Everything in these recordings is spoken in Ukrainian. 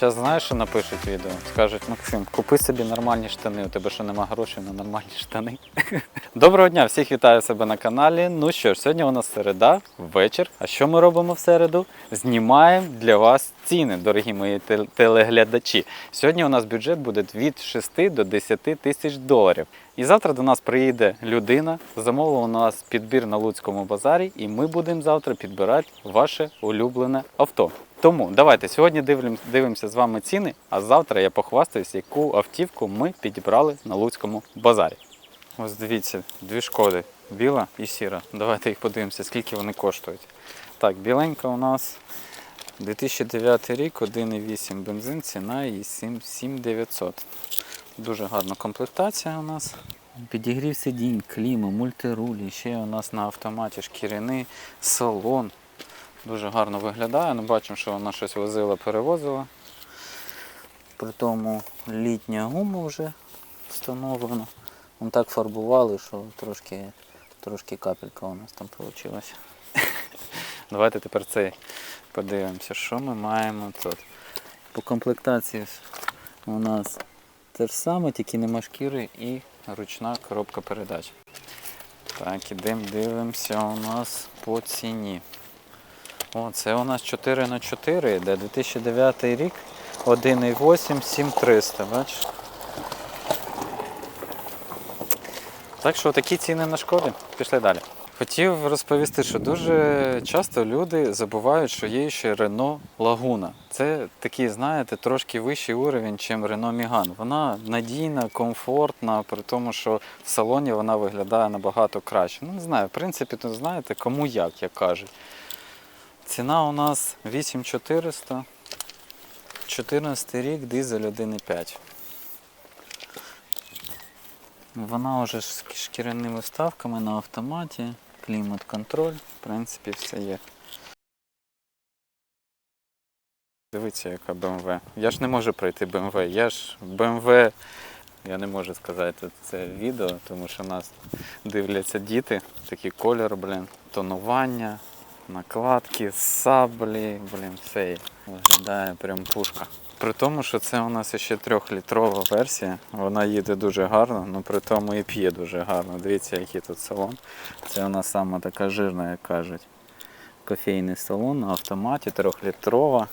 Зараз знаєш, що напишуть відео? Скажуть, Максим, купи собі нормальні штани. У тебе що нема грошей на нормальні штани. Доброго дня, всіх вітаю себе на каналі. Ну що ж, сьогодні у нас середа, вечір. А що ми робимо в середу? Знімаємо для вас ціни, дорогі мої телеглядачі. Сьогодні у нас бюджет буде від 6 до 10 тисяч доларів. І завтра до нас приїде людина, замовила у нас підбір на Луцькому базарі, і ми будемо завтра підбирати ваше улюблене авто. Тому давайте сьогодні дивлюм- дивимося з вами ціни, а завтра я похвастаюсь, яку автівку ми підібрали на Луцькому базарі. Ось дивіться, дві шкоди, біла і сіра. Давайте їх подивимося, скільки вони коштують. Так, біленька у нас 2009 рік, 1,8 бензин, ціна її 7900. Дуже гарна комплектація у нас. Підігрів сидінь, кліма, мультирулі, ще у нас на автоматі шкіряний салон. Дуже гарно виглядає. Ну, бачимо, що вона щось возила, перевозила. При тому літня гума вже встановлена. Вон так фарбували, що трошки, трошки капелька у нас там вийшла. Давайте тепер цей подивимося, що ми маємо тут. По комплектації у нас те ж саме, тільки нема шкіри і ручна коробка передач. Так, ідемо дивимося у нас по ціні. О, це у нас 4 на 4 йде 2009 рік, 1,8, 7300, бачиш? Так що такі ціни на шкоди. Пішли далі. Хотів розповісти, що дуже часто люди забувають, що є ще Renault Laguna. Це такий, знаєте, трошки вищий уровень, ніж Renault Megane. Вона надійна, комфортна, при тому, що в салоні вона виглядає набагато краще. Ну, не знаю, в принципі, то знаєте, кому як, як кажуть. Ціна у нас 8400, 14 рік, дизель 1,5. Вона вже з шкіряними вставками на автоматі, клімат-контроль, в принципі, все є. Дивіться, яка BMW. Я ж не можу пройти BMW. Я ж BMW, я не можу сказати це відео, тому що нас дивляться діти. Такий колір, блін, тонування, накладки, саблі, блін, все виглядає прям пушка. При тому, що це у нас ще трьохлітрова версія, вона їде дуже гарно, але при тому і п'є дуже гарно. Дивіться, який тут салон. Це у нас саме така жирна, як кажуть. Кофейний салон на автоматі, трьохлітрова.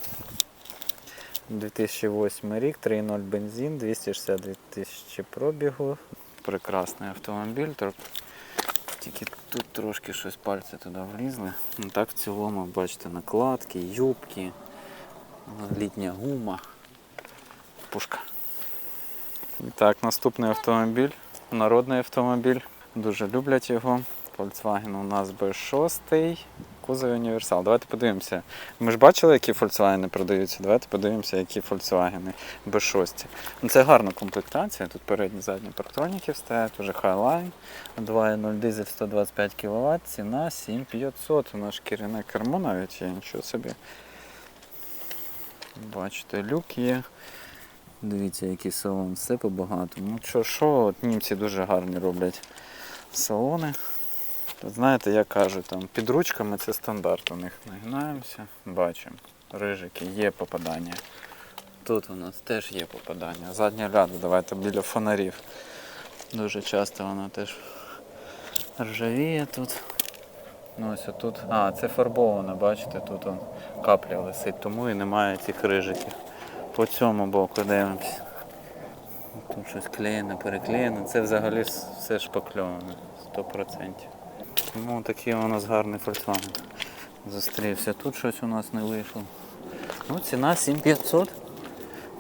2008 рік, 3.0 бензин, 262 тисячі пробігу. Прекрасний автомобіль. Тільки тут трошки щось пальці туди влізли. Ну, так в цілому, бачите, накладки, юбки, літня гума. Пушка. І так, наступний автомобіль, народний автомобіль. Дуже люблять його. Volkswagen у нас B6, кузов універсал. Давайте подивимося. Ми ж бачили, які Volkswagen продаються. Давайте подивимося, які Volkswagen B6. Ну, Це гарна комплектація. Тут передні задні парктроніки стоять, уже Highline. 2.0 дизель 125 кВт, ціна 7500. У нас шкіряне кермо навіть є, нічого собі. Бачите, люк є. Дивіться, який салон, все по-багатому. Ну що, що, от німці дуже гарні роблять салони. Знаєте, як кажуть, там під ручками це стандарт у них. Нагинаємося, бачимо. Рижики, є попадання. Тут у нас теж є попадання. Задня ляда, давайте біля фонарів. Дуже часто вона теж ржавіє тут. Ну ось тут. А, це фарбовано, бачите, тут он капля висить, тому і немає цих рижиків. По цьому боку дивимося. Тут щось клеєне, переклеєне. Це взагалі все шпакльоване, 100%. Тому такий у нас гарний Volkswagen. Зустрівся. Тут щось у нас не вийшло. Ну, ціна 7500.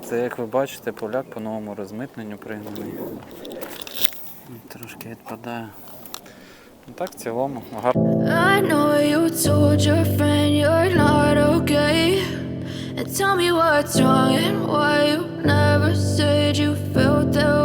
Це, як ви бачите, поляк по новому розмитненню пригнаний. Трошки відпадає. Ну так, в цілому, гарно. I know you told your friend you're not okay. And tell me what's wrong and why you never said you felt that way.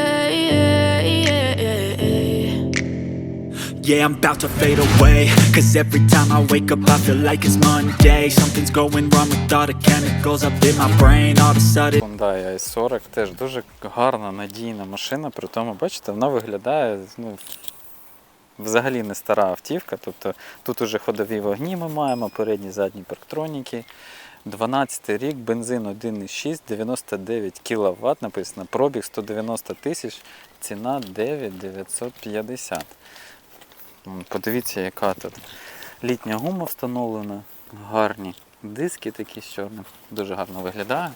Yeah, I'm about to fade away Cause every time I wake up I feel like it's Monday Something's going wrong with all the chemicals up in my brain All of a sudden Hyundai i40 теж дуже гарна, надійна машина, при тому, бачите, вона виглядає ну, взагалі не стара автівка. Тобто тут уже ходові вогні ми маємо, передні задні парктроніки. 12 рік, бензин 1,6, 99 кВт, написано, пробіг 190 тисяч, ціна 9950. Подивіться, яка тут літня гума встановлена, гарні диски такі з чорним, дуже гарно виглядає.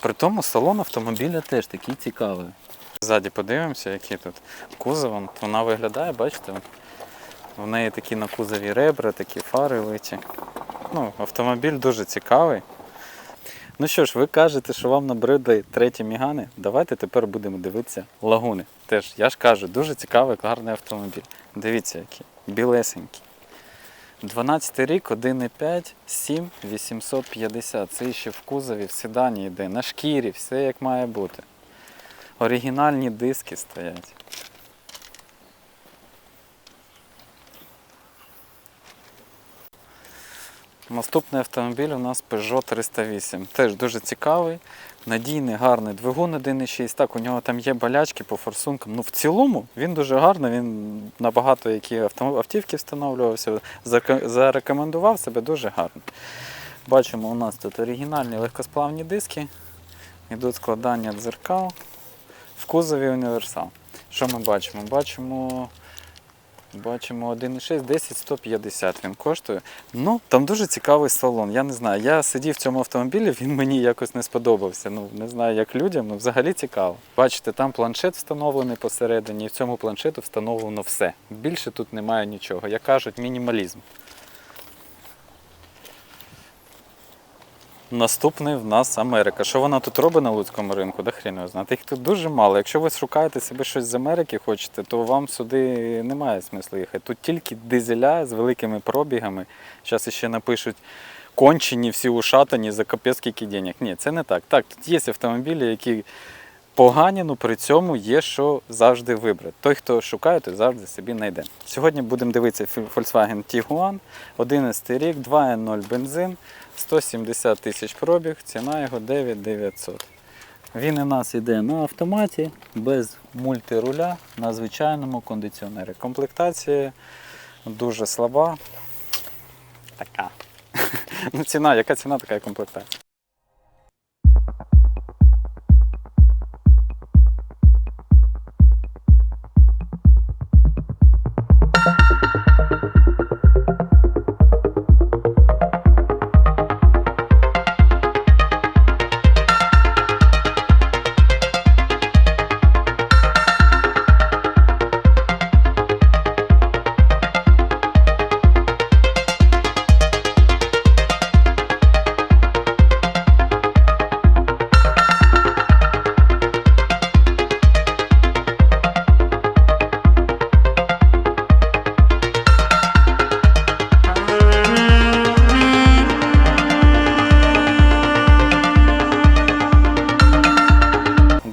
При тому салон автомобіля теж такий цікавий. Ззаді подивимося, який тут кузов. Вона виглядає, бачите? В неї такі на кузові ребра, такі фари литі. Ну, автомобіль дуже цікавий. Ну що ж, ви кажете, що вам набридли треті мігани. Давайте тепер будемо дивитися лагуни. Теж, я ж кажу, дуже цікавий, гарний автомобіль. Дивіться, який. Білесенький. 12 рік, 1,5, 7, 850. Це ще в кузові, в седані йде, на шкірі, все як має бути. Оригінальні диски стоять. Наступний автомобіль у нас Peugeot 308. Теж дуже цікавий, надійний, гарний двигун 1.6. Так, у нього там є болячки по форсункам. Ну, в цілому він дуже гарний, він на багато які автівки встановлювався, зарекомендував себе дуже гарно. Бачимо, у нас тут оригінальні легкосплавні диски, йдуть складання дзеркал, в кузові універсал. Що ми бачимо? Бачимо Бачимо 1,6, 10 150 він коштує. Ну, там дуже цікавий салон. Я не знаю. Я сидів в цьому автомобілі, він мені якось не сподобався. Ну, не знаю, як людям, ну взагалі цікаво. Бачите, там планшет встановлений посередині, і в цьому планшету встановлено все. Більше тут немає нічого. Як кажуть, мінімалізм. Наступний в нас Америка. Що вона тут робить на луцькому ринку? Да хрін його знає. Їх тут дуже мало. Якщо ви шукаєте собі щось з Америки хочете, то вам сюди немає смислу їхати. Тут тільки дизеля з великими пробігами. Зараз ще напишуть кончені, всі ушатані за капець денег. Ні, це не так. Так, тут є автомобілі, які погані, але при цьому є що завжди вибрати. Той, хто шукає, той завжди собі знайде. Сьогодні будемо дивитися Volkswagen Tiguan, 11 рік, 2.0 бензин, 170 тисяч пробіг, ціна його 9900. Він у нас йде на автоматі, без мультируля, на звичайному кондиціонері. Комплектація дуже слаба. Така. Ну, ціна, яка ціна, така і комплектація.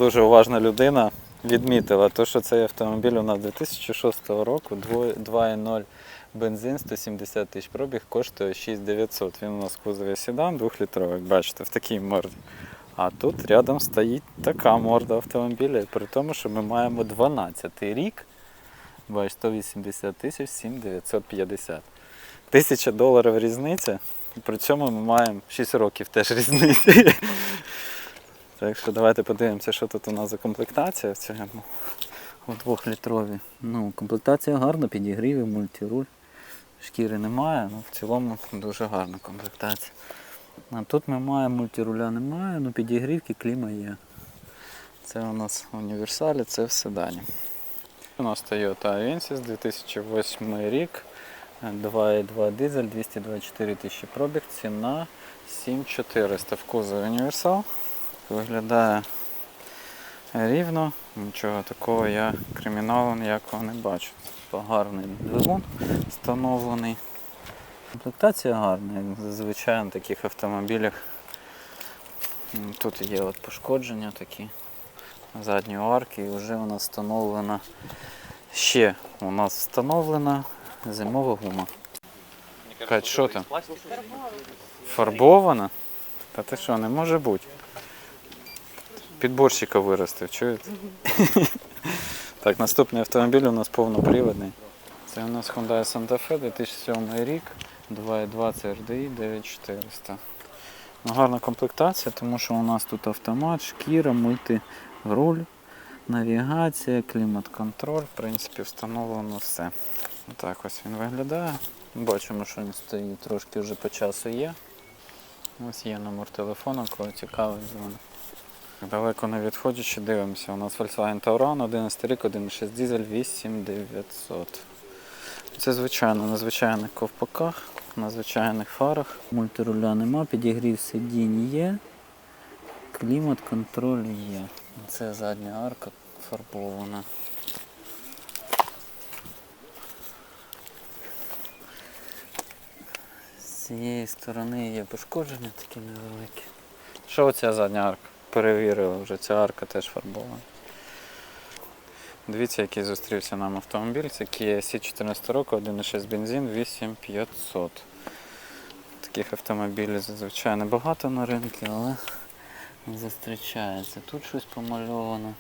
Дуже уважна людина відмітила, то, що цей автомобіль у нас 2006 року, 2.0 бензин, 170 тисяч пробіг, коштує 6900. Він у нас в кузові седан, 2-літровий, як бачите, в такій морді. А тут рядом стоїть така морда автомобіля, при тому, що ми маємо 12 рік, бач, 180 тисяч 7950. Тисяча доларів різниця, при цьому ми маємо 6 років теж різниці. Так що давайте подивимося, що тут у нас за комплектація в цьому у двохлітрові. Ну, комплектація гарна, підігріви, мультируль. Шкіри немає, ну в цілому дуже гарна комплектація. А тут ми маємо мультируля немає, ну підігрівки, кліма є. Це у нас універсалі, це в седані. У нас Toyota Avensis 2008 рік. 2,2 дизель, 224 тисячі пробіг, ціна 7400 в кузові універсал. Виглядає рівно, нічого такого я криміналу ніякого не бачу. Гарний двигун встановлений. Комплектація гарна, як зазвичай на таких автомобілях. Тут є от пошкодження такі задньої арки і вже нас встановлена ще у нас встановлена зимова гума. Кать, що там? Фарбована? Та ти що, не може бути. Підборщика виростив, чуєте? так, наступний автомобіль у нас повноприводний. Це у нас Hyundai Santa Fe 2007 рік, 2.2 CRDI 9400. Ну, гарна комплектація, тому що у нас тут автомат, шкіра, мультируль, навігація, клімат-контроль. В принципі, встановлено все. Так ось він виглядає. Бачимо, що він стоїть трошки вже по часу є. Ось є номер телефону, кого цікавить дзвони. Далеко не відходячи, дивимося. У нас Volkswagen Tauran, 11 рік, 1.6 дизель, 8900. Це звичайно на звичайних ковпаках, на звичайних фарах. Мультируля нема, підігрів сидінь є, клімат, контроль є. Це задня арка фарбована. З цієї сторони є пошкодження такі невеликі. Що оця задня арка? Перевірили вже, ця арка теж фарбована. Дивіться, який зустрівся нам автомобіль. Це Kia C 14 року, 1.6 бензин, 8500. Таких автомобілів зазвичай небагато на ринку, але зустрічається. Тут щось помальовано.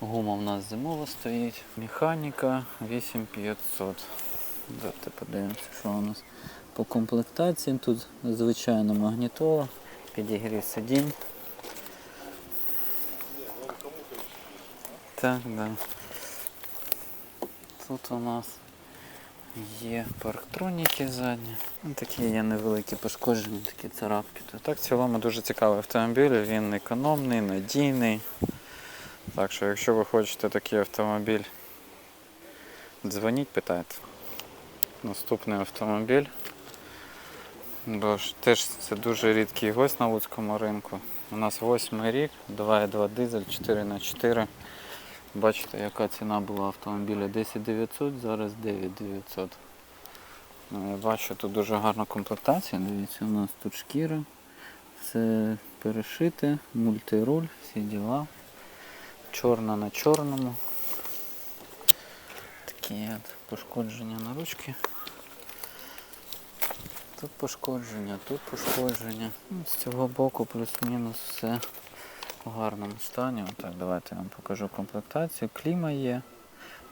Гума в нас зимова стоїть. Механіка 8500. Давайте подивимося, що у нас по комплектації. Тут звичайно магнітола, підігрів сидінь. Так, да. Тут у нас є парктроніки задні. Ну, Такі є невеликі пошкодження, такі царапки. Так, в цілому дуже цікавий автомобіль, він економний, надійний. Так що, якщо ви хочете такий автомобіль, дзвоніть, питайте. Наступний автомобіль. Бо теж це дуже рідкий гость на Луцькому ринку. У нас восьмий рік, 2,2 дизель, 4х4. Бачите, яка ціна була автомобіля 10 900, зараз 9 900. Ну, я бачу, тут дуже гарна комплектація. Дивіться, у нас тут шкіра, все перешите, мультируль, всі діла. Чорна на чорному. Такі от пошкодження на ручки. Тут пошкодження, тут пошкодження. Ну, З цього боку плюс-мінус все в гарному стані. Отак, давайте я вам покажу комплектацію. Кліма є.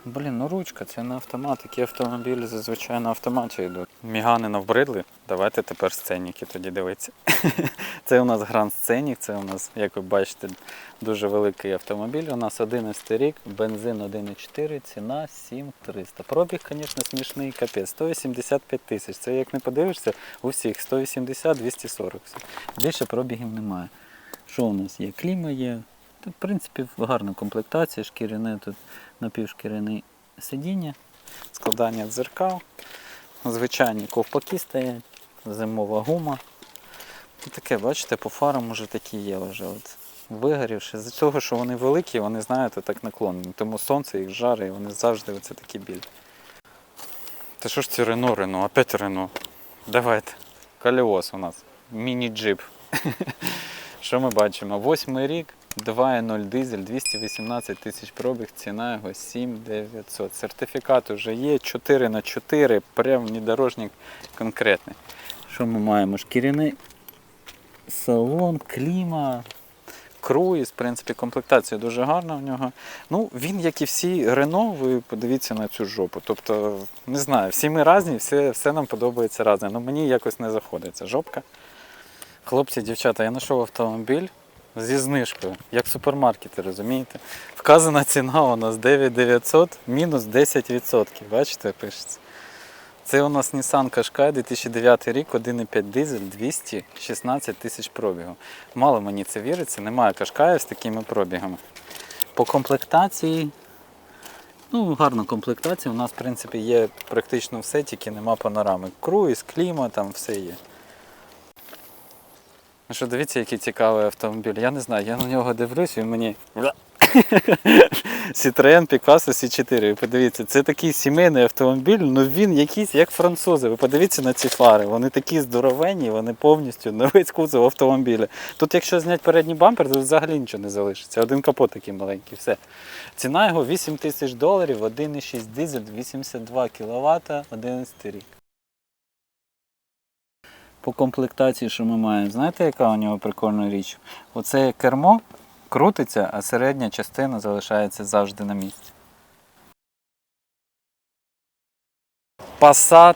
Блін, ну ручка, це не автомат. Такі автомобілі зазвичай на автоматі йдуть. Мігани навбридли. Давайте тепер сценіки тоді дивитися. це у нас гранд сценік, це у нас, як ви бачите, дуже великий автомобіль. У нас 11 рік, бензин 1,4, ціна 7300. Пробіг, звісно, смішний капець. 185 тисяч. Це як не подивишся, у всіх 180-240. Більше пробігів немає. Що у нас є? Кліма є. Тут, в принципі, гарна комплектація, шкіряне тут напівшкіряне сидіння, складання дзеркал, звичайні ковпаки стоять, зимова гума. І таке, бачите, по фарам уже такі є вже. От. Вигорівши. З цього, що вони великі, вони, знаєте, так наклонені. Тому сонце їх жарить, і вони завжди оце такі білі. Та що ж ці Рено, Рено, опять Рено. Давайте. Каліос у нас. Міні-джип. Що ми бачимо? Восьмий рік, 2.0 дизель, 218 тисяч пробіг, ціна його 7900. Сертифікат вже є 4 на 4 прям внедорожник конкретний. Що ми маємо? Шкіряний салон, кліма, круїз, в принципі, комплектація дуже гарна в нього. Ну, він, як і всі Рено, ви подивіться на цю жопу. Тобто, не знаю, всі ми різні, все, все нам подобається разне. Ну мені якось не заходить ця жопка. Хлопці, дівчата, я знайшов автомобіль зі знижкою, як в супермаркеті, розумієте? Вказана ціна у нас 9900 мінус 10%. Бачите, пишеться. Це у нас Nissan Qashqai 2009 рік, 1,5 дизель, 216 тисяч пробігу. Мало мені це віриться, немає Qashqai з такими пробігами. По комплектації, ну, гарна комплектація. У нас, в принципі, є практично все, тільки нема панорами. Круїз, кліма, там все є. Ну що, дивіться, який цікавий автомобіль. Я не знаю, я на нього дивлюсь і мені. Citroen Picasso C4. Ви подивіться, це такий сімейний автомобіль, ну він якийсь як французи. Ви подивіться на ці фари. Вони такі здоровенні, вони повністю на весь кузов автомобіля. Тут, якщо зняти передній бампер, то взагалі нічого не залишиться. Один капот такий маленький, все. Ціна його 8 тисяч доларів, 1,6 дизель, 82 кВт, 11 рік. По комплектації, що ми маємо, знаєте, яка у нього прикольна річ? Оце кермо крутиться, а середня частина залишається завжди на місці. Passat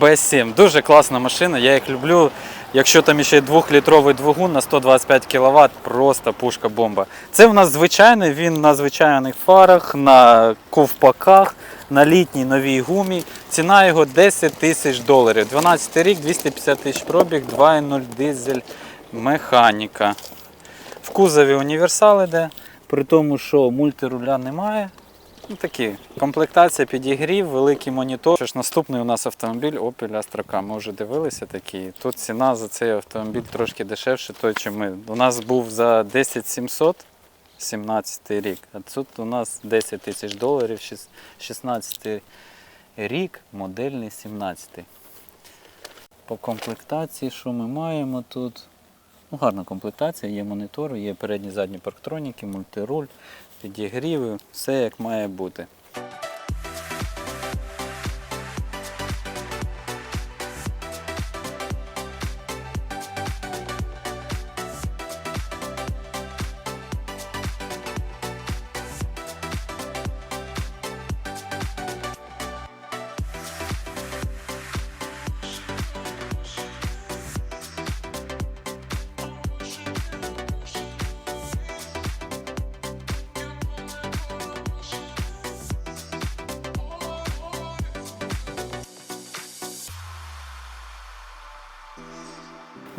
B7. Дуже класна машина, я їх люблю. Якщо там ще й 2-літровий двигун на 125 кВт, просто пушка-бомба. Це в нас звичайний, він на звичайних фарах, на ковпаках, на літній новій гумі. Ціна його 10 тисяч доларів. 12 рік, 250 тисяч пробіг, 2.0 дизель, механіка. В кузові універсал іде, при тому, що мультируля немає. Ну, такі. Комплектація підігрів, великий монітор. Що ж, наступний у нас автомобіль Opel Astra K. Ми вже дивилися такі. Тут ціна за цей автомобіль трошки дешевше, той, чим ми. У нас був за 10 700 17 рік, а тут у нас 10 тисяч доларів, шіс- 16 рік, модельний 17. По комплектації, що ми маємо тут? Ну, гарна комплектація, є монітор, є передні задні парктроніки, мультируль, підігріви, все як має бути.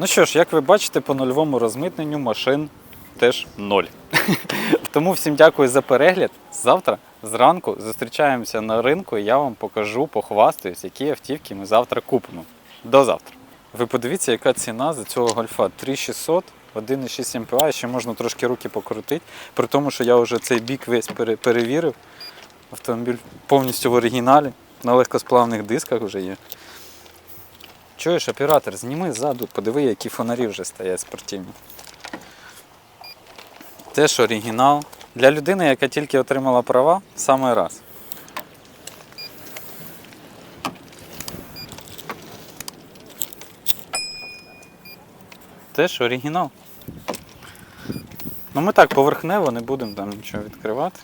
Ну що ж, як ви бачите, по нульовому розмитненню машин теж ноль. Тому всім дякую за перегляд. Завтра зранку зустрічаємося на ринку і я вам покажу, похвастаюсь, які автівки ми завтра купимо. До завтра. Ви подивіться, яка ціна за цього гольфа 3600, 1,6 МПА, ще можна трошки руки покрутити, при тому, що я вже цей бік весь пере- перевірив. Автомобіль повністю в оригіналі, на легкосплавних дисках вже є. Чуєш, оператор, зніми ззаду, подиви, які фонарі вже стоять спортивні. Теж оригінал. Для людини, яка тільки отримала права, саме раз. Теж оригінал. Ну ми так поверхнево не будемо там нічого відкривати.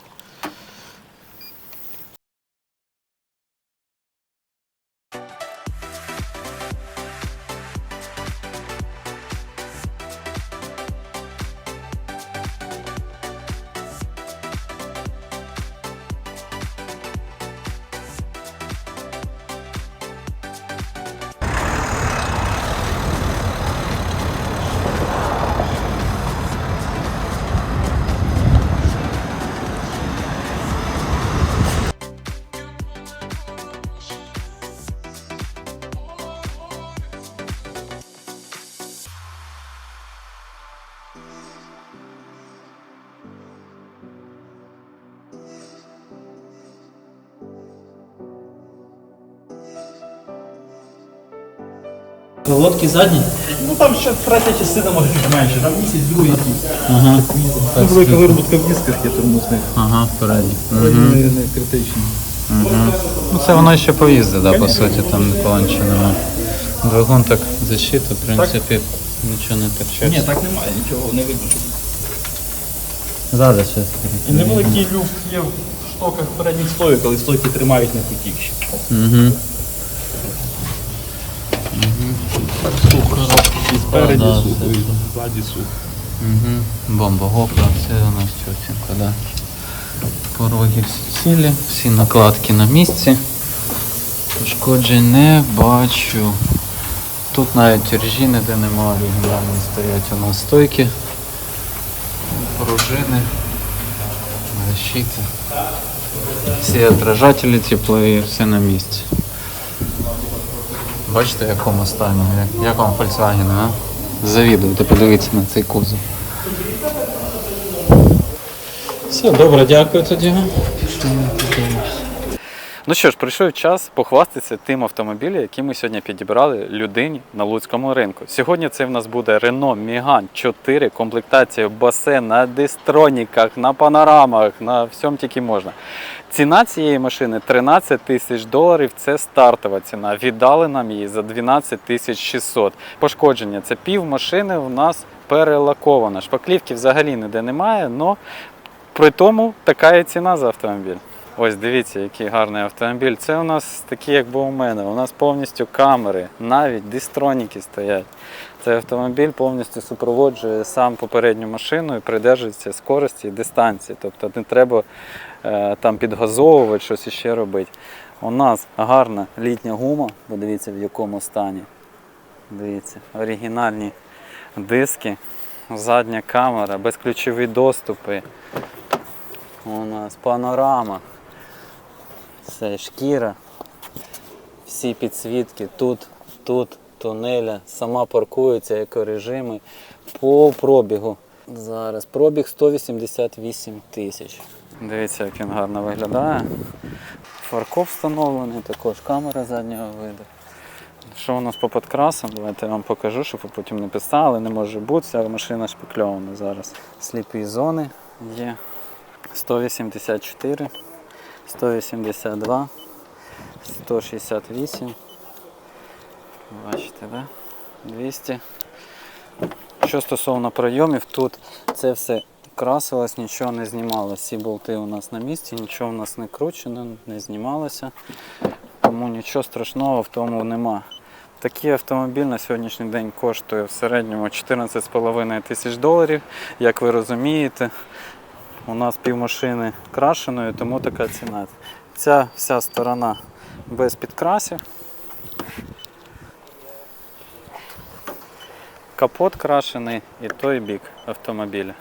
Колодки задні? Ну там ще третя частина може чуть менше, там місяць, другий якийсь. Ага. Ну, велика вироботка в дисках є тормозних. Ага, передні. Вони не, не критичні. Ну це воно ще поїздить, да, по суті, там ніколи нічого немає. Двигун так защита, в принципі, нічого не терчить. Ні, так немає, нічого не видно. Ззаду ще. І невеликий люфт є в штоках передніх стойок, але стойки тримають на потікші. Угу. Сухо. І спереді да, сухо, і ззаді сухо. Угу. Бомба гопра, все у нас чотенько, да. Пороги всі цілі, всі накладки на місці. Пошкоджень не бачу. Тут навіть режі ніде немає, оригінальні стоять у нас стойки. Пружини, защита. Всі отражателі теплові, все на місці. Бачите, в якому стані, як, як вам Volkswagen, а? Завідуєте, подивіться на цей кузов. Все, добре, дякую тоді. Ну що ж, прийшов час похвастатися тим автомобілем, який ми сьогодні підібрали людині на Луцькому ринку. Сьогодні це в нас буде Renault Megane 4, комплектація басе на дистроніках, на панорамах, на всьому тільки можна. Ціна цієї машини 13 тисяч доларів. Це стартова ціна. Віддали нам її за 12 тисяч 600. Пошкодження це пів машини у нас перелакована. Шпаклівки взагалі ніде немає, але при тому така і ціна за автомобіль. Ось дивіться, який гарний автомобіль. Це у нас такі, як був у мене. У нас повністю камери, навіть дистроніки стоять. Цей автомобіль повністю супроводжує сам попередню машину і придержується скорості і дистанції. Тобто не треба е, там підгазовувати, щось іще робити. У нас гарна літня гума, подивіться в якому стані. Дивіться, оригінальні диски, задня камера, безключові доступи. У нас панорама. Це шкіра. Всі підсвітки тут, тут, тунеля, сама паркується, екорежими. По пробігу. Зараз пробіг 188 тисяч. Дивіться, як він гарно виглядає. Фаркоп встановлений, також камера заднього виду. Що у нас по подкрасам? Давайте я вам покажу, щоб ви потім не писали, не може бути, ця машина шпикльована зараз. Сліпі зони є. 184, 182, 168. Бачите, да? 200. Що стосовно прийомів, тут це все красилось, нічого не знімалося. Всі болти у нас на місці, нічого у нас не кручено, не знімалося. Тому нічого страшного в тому нема. Такий автомобіль на сьогоднішній день коштує в середньому 14,5 тисяч доларів. Як ви розумієте, у нас півмашини крашеної, тому така ціна. Ця вся сторона без підкрасів. Капот крашений і той бік автомобіля.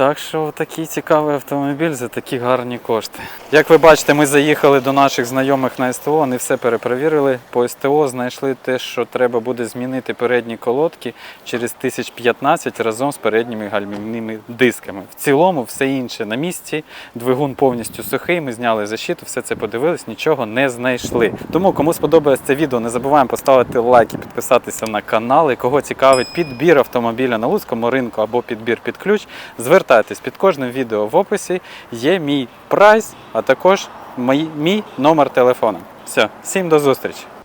Так що такий цікавий автомобіль за такі гарні кошти. Як ви бачите, ми заїхали до наших знайомих на СТО, вони все перепровірили. По СТО знайшли те, що треба буде змінити передні колодки через 1015 разом з передніми гальмівними дисками. В цілому все інше на місці. Двигун повністю сухий. Ми зняли защиту, все це подивились, нічого не знайшли. Тому кому сподобалось це відео, не забуваємо поставити лайк і підписатися на канал. І кого цікавить підбір автомобіля на Луцькому ринку або підбір під ключ, звертайтесь під кожним відео в описі. Є мій прайс, а також мій, номер телефону. Все, всім до зустрічі!